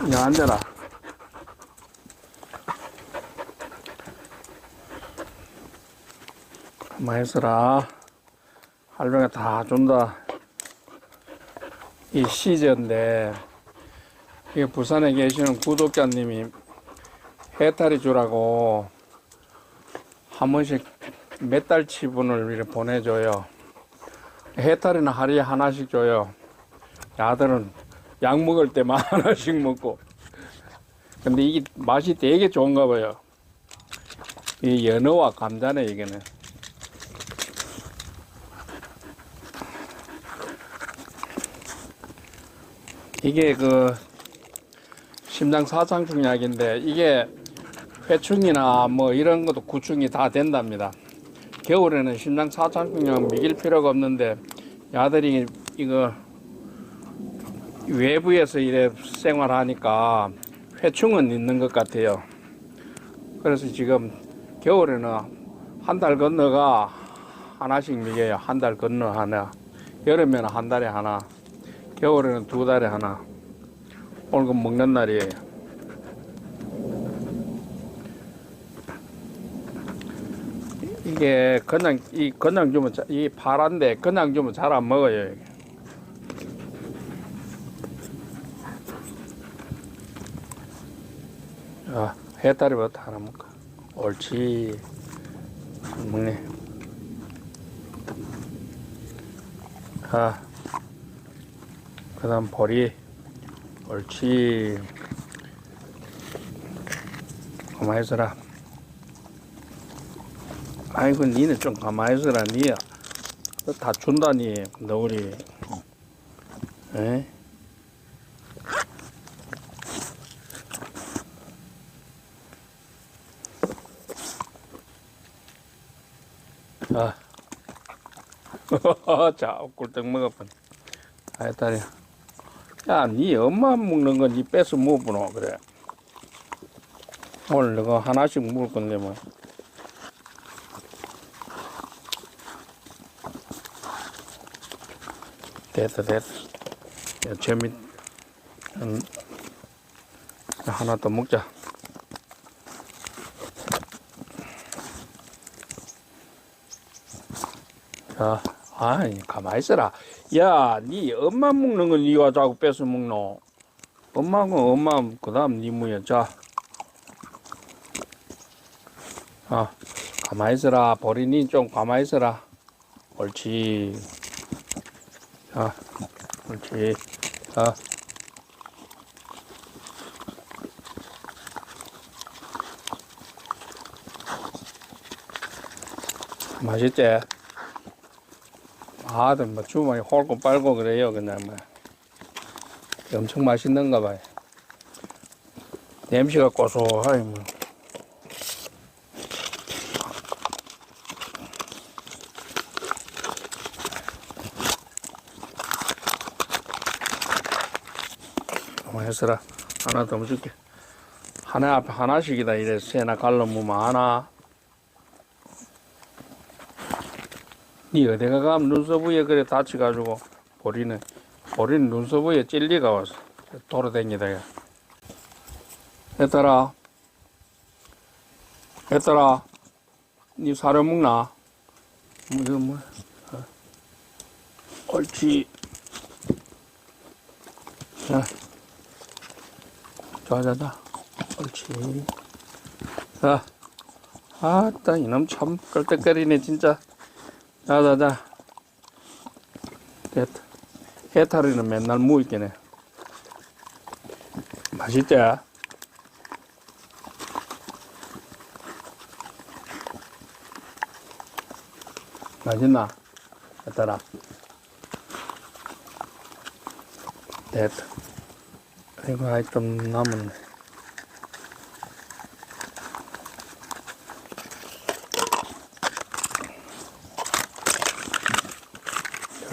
그냥 앉아라. 가만히 있어라. 할머니가 다 준다. 이 시저인데, 이게 부산에 계시는 구독자님이 해탈이 주라고 한 번씩 몇 달 치분을 이렇게 보내줘요. 해탈이는 하루에 하나씩 줘요. 야들은 약 먹을 때만 하나씩 먹고. 근데 이게 맛이 되게 좋은가 봐요. 이 연어와 감자네, 이게는. 이게 그 심장 사상충 약인데 이게 회충이나 뭐 이런 것도 구충이 다 된답니다. 겨울에는 심장 사상충 약 먹일 필요가 없는데 야들이 이거 외부에서 이래 생활하니까 회충은 있는 것 같아요. 그래서 지금 겨울에는 한 달 건너가 하나씩 먹여요. 한 달 건너 하나. 여름에는 한 달에 하나. 겨울에는 두 달에 하나. 오늘 그 먹는 날이에요. 이게 그냥 이 그냥 주면 자- 이 파란데 그냥 주면 잘 안 먹어요. 이게. 아, 해다리부터 하나 먹까. 옳지. 먹네. 아, 그 다음 보리. 옳지. 가만히 있어라. 아이고, 니는 좀 가만히 있어라, 니야. 너다 준다니, 너구리. 에? 자, 꿀떡 먹어본. 아이, 딸이야. 야, 니 엄마 먹는 건니 뺏어 먹어보노, 그래. 오늘 너가 하나씩 먹을 건데, 뭐. 됐어, 됐어. 야, 재밌, 음, 하나 더 먹자. 자, 아이, 가만히 있어라. 야, 니 엄마 먹는 건 니가 자꾸 뺏어 먹노. 엄마는 엄마, 그 다음 니 뭐야. 자. 아, 가만히 있어라. 버리니 좀 가만히 있어라. 옳지. 자, 옳지. 자. 맛있지? 아들 뭐 주머니 홀고 빨고 그래요 그냥 뭐. 엄청 맛있는가 봐요. 냄새가 고소하니 뭐. 있어라 하나 더 줄게. 하나 앞에 하나씩이다 이래 새나 갈로 무면 하나 니 어디가 가면 눈썹 위에 그래 다쳐가지고 보리는 보리는 눈썹 위에 찔리가 와서 돌아다니다 야. 했더라 했더라 니 사료 먹나? 뭐 이거 뭐 어. 옳지. 자. 자자자. 옳지. 자. 아따 이놈 참 끌떡거리네 진짜 자자자 됐다 해탈이는 맨날 무있겠네 맛있지? 맛있나? 해탈아 됐다 이거 아이 좀 남았네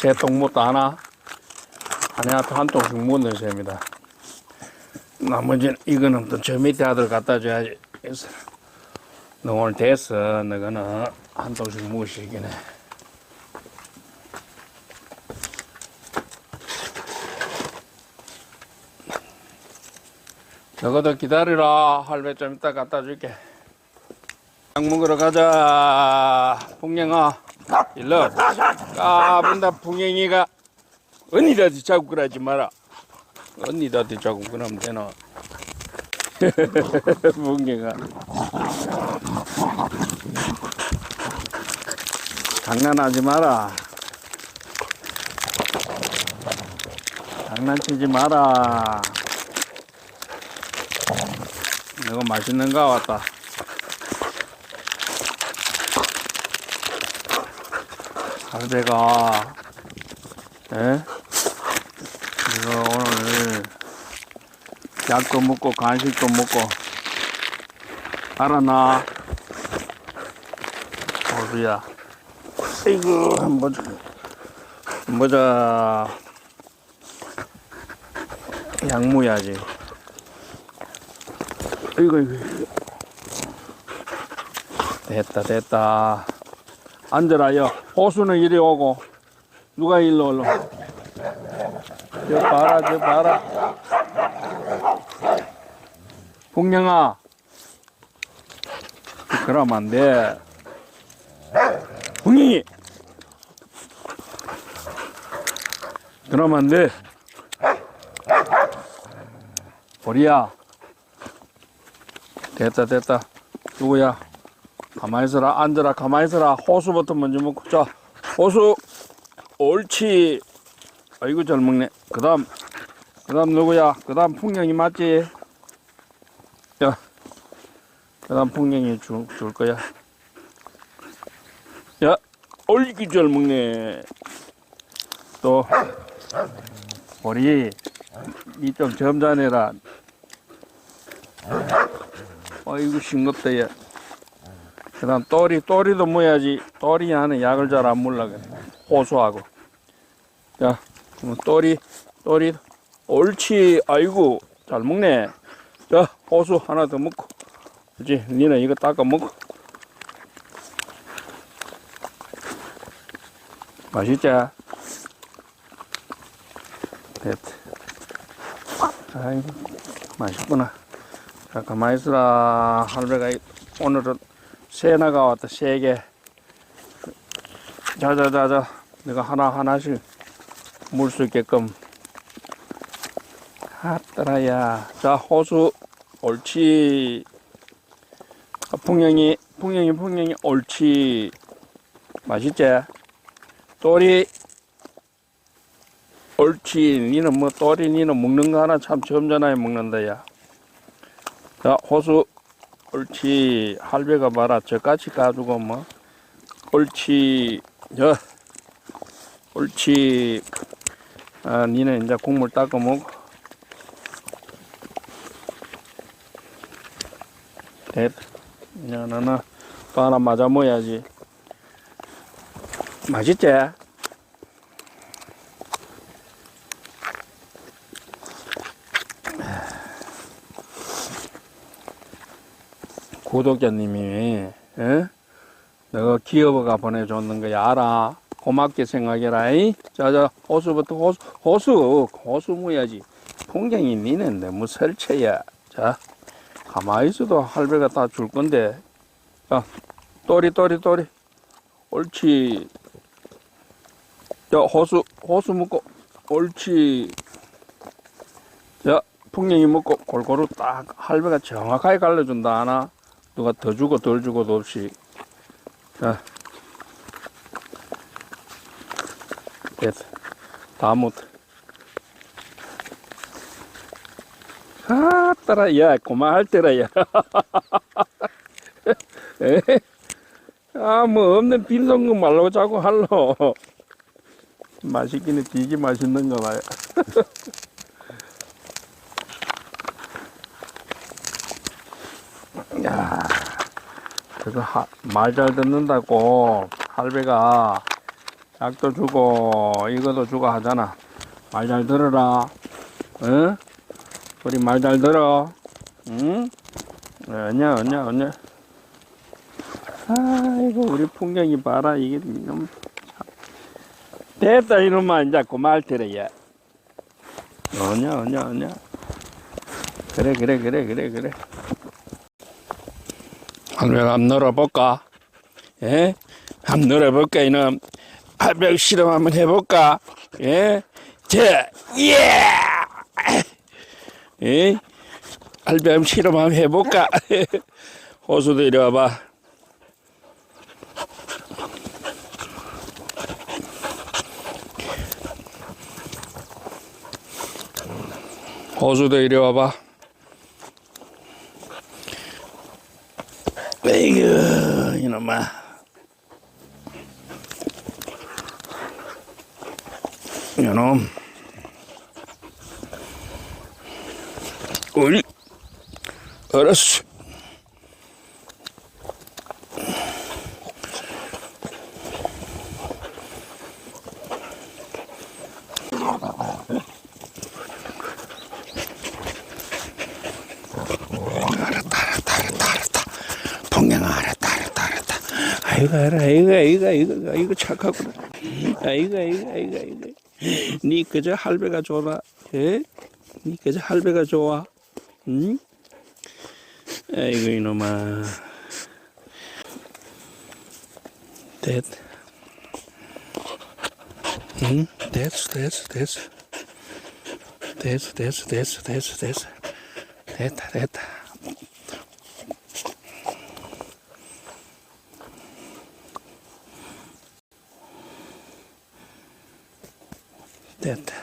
세통 못도 하나 앞에 한 통씩 묻는 셈이다 나머지는 이거는 또 저 밑에 아들 갖다 줘야지 너 오늘 됐어 너거는 한 통씩 묻으시긴 해 너희도 기다리라. 할배 좀 이따 갖다 줄게. 약 먹으러 가자. 풍경아. 일로. 까분다 풍경이가. 언니한테 자꾸 그러지 마라. 언니한테 자꾸 그러면 되나. 풍경아. 장난하지 마라. 장난치지 마라. 이거 맛있는 거 왔다. 갈배가, 예? 이거 오늘 약도 먹고 간식도 먹고 알아나. 어디야? 아이고, 뭐자, 뭐자, 양무야지. 이거 이거 됐다 됐다 앉으라요. 호수는 이리 오고. 누가 일로 올로 저 봐라 저 봐라. 풍경아. 그러면 안돼. 풍경이. 그러면 안돼. 보리야. 됐다 됐다. 누구야 가만히 있어라. 앉아라. 가만히 있어라. 호수부터 먼저 먹고. 자 호수. 옳지. 아이고 잘 먹네. 그 다음 그 다음 누구야? 그 다음 풍경이 맞지? 야그 다음 풍경이 줄, 줄 거야. 야 옳기 잘 먹네. 또 우리 니 좀 점잖해라. 아이고 싱겁다 얘. 그 다음 또리 또리도 뭐야지 또리 안에 약을 잘안 물라 그래. 호수하고. 자, 그럼 또리 또리 옳지. 아이고 잘 먹네. 자, 호수 하나 더 먹고. 그렇지? 니는 이거 닦아 먹고. 맛있지? 됐다. 아이고 맛있구나. 자, 가만히 있으라. 할배가 이- 오늘은 새 나가 왔다, 세 개. 자, 자, 자, 자. 내가 하나하나씩 물 수 있게끔. 아따라야. 자, 호수. 옳지. 아, 풍경이, 풍경이, 풍경이. 옳지. 맛있지? 또리. 옳지. 니는 뭐, 또리, 니는 먹는 거 하나 참 점잖아에 먹는다, 야. 자, 호수. 옳지. 할배가 봐라. 저같이 까주고, 뭐. 옳지. 야. 옳지. 아, 니는 이제 국물 닦아 먹고. 됐. 야, 나나 또 하나 맞아 먹어야지. 맛있지? 구독자님이 예? 내가 기업가 보내줬는 거야. 알아. 고맙게 생각해라 이? 자자 호수부터 호수 호수 호수 무야지. 풍경이 니는 너무 설치야. 자 가만히 있어도 할배가 다 줄 건데. 자 또리 또리 또리. 옳지. 자 호수 호수 먹고. 옳지. 자 풍경이 먹고 골고루 딱 할배가 정확하게 갈라준다 하나 누가 더 주고 덜 주고도 없이. 자. 됐어. 다음부터 아 따라 야 그만할 때라 야 아 뭐 없는 빈손거 말라고 자꾸 할러 맛있기는 되게 맛있는 거 봐요 야 그거 말잘 듣는다고. 할배가 약도 주고 이것도 주고 하잖아. 말 잘 들어라. 응? 우리 말 잘 들어. 응? 언냐 언냐 언냐 아이고 우리 풍경이 봐라. 이게 참. 됐다 이놈아. 이제 그말 들어 얘. 언냐 언냐 언냐 그래 그래 그래 그래 그래 할매가 한번 놀아볼까? 예? 한번 놀아볼까 이놈 할매 실험 한번 해볼까? 예? 자, 예! 예? 한번 실험 한번 해볼까? 호수도 이리 와봐 호수도 이리 와봐. 에이구, 이놈아. 이놈. 우리, 알았어. 알았다, 알았다, 알았다, 알았다. 동양아, 알았다, 알았다, 알았다. 아이고, 알아, 아이고, 아이고, 아이고, 아이고, 착하구나. 아이고, 아이고, 아이고, 아이고. 니 그저 할배가 좋아, 예? 니 그저 할배가 좋아, 응? 아이고, 이놈아. 됐. 응? 됐어, 됐어, 됐어. 됐어, 됐어, 됐어, 됐어, 됐어. 됐다, 됐다. 됐다.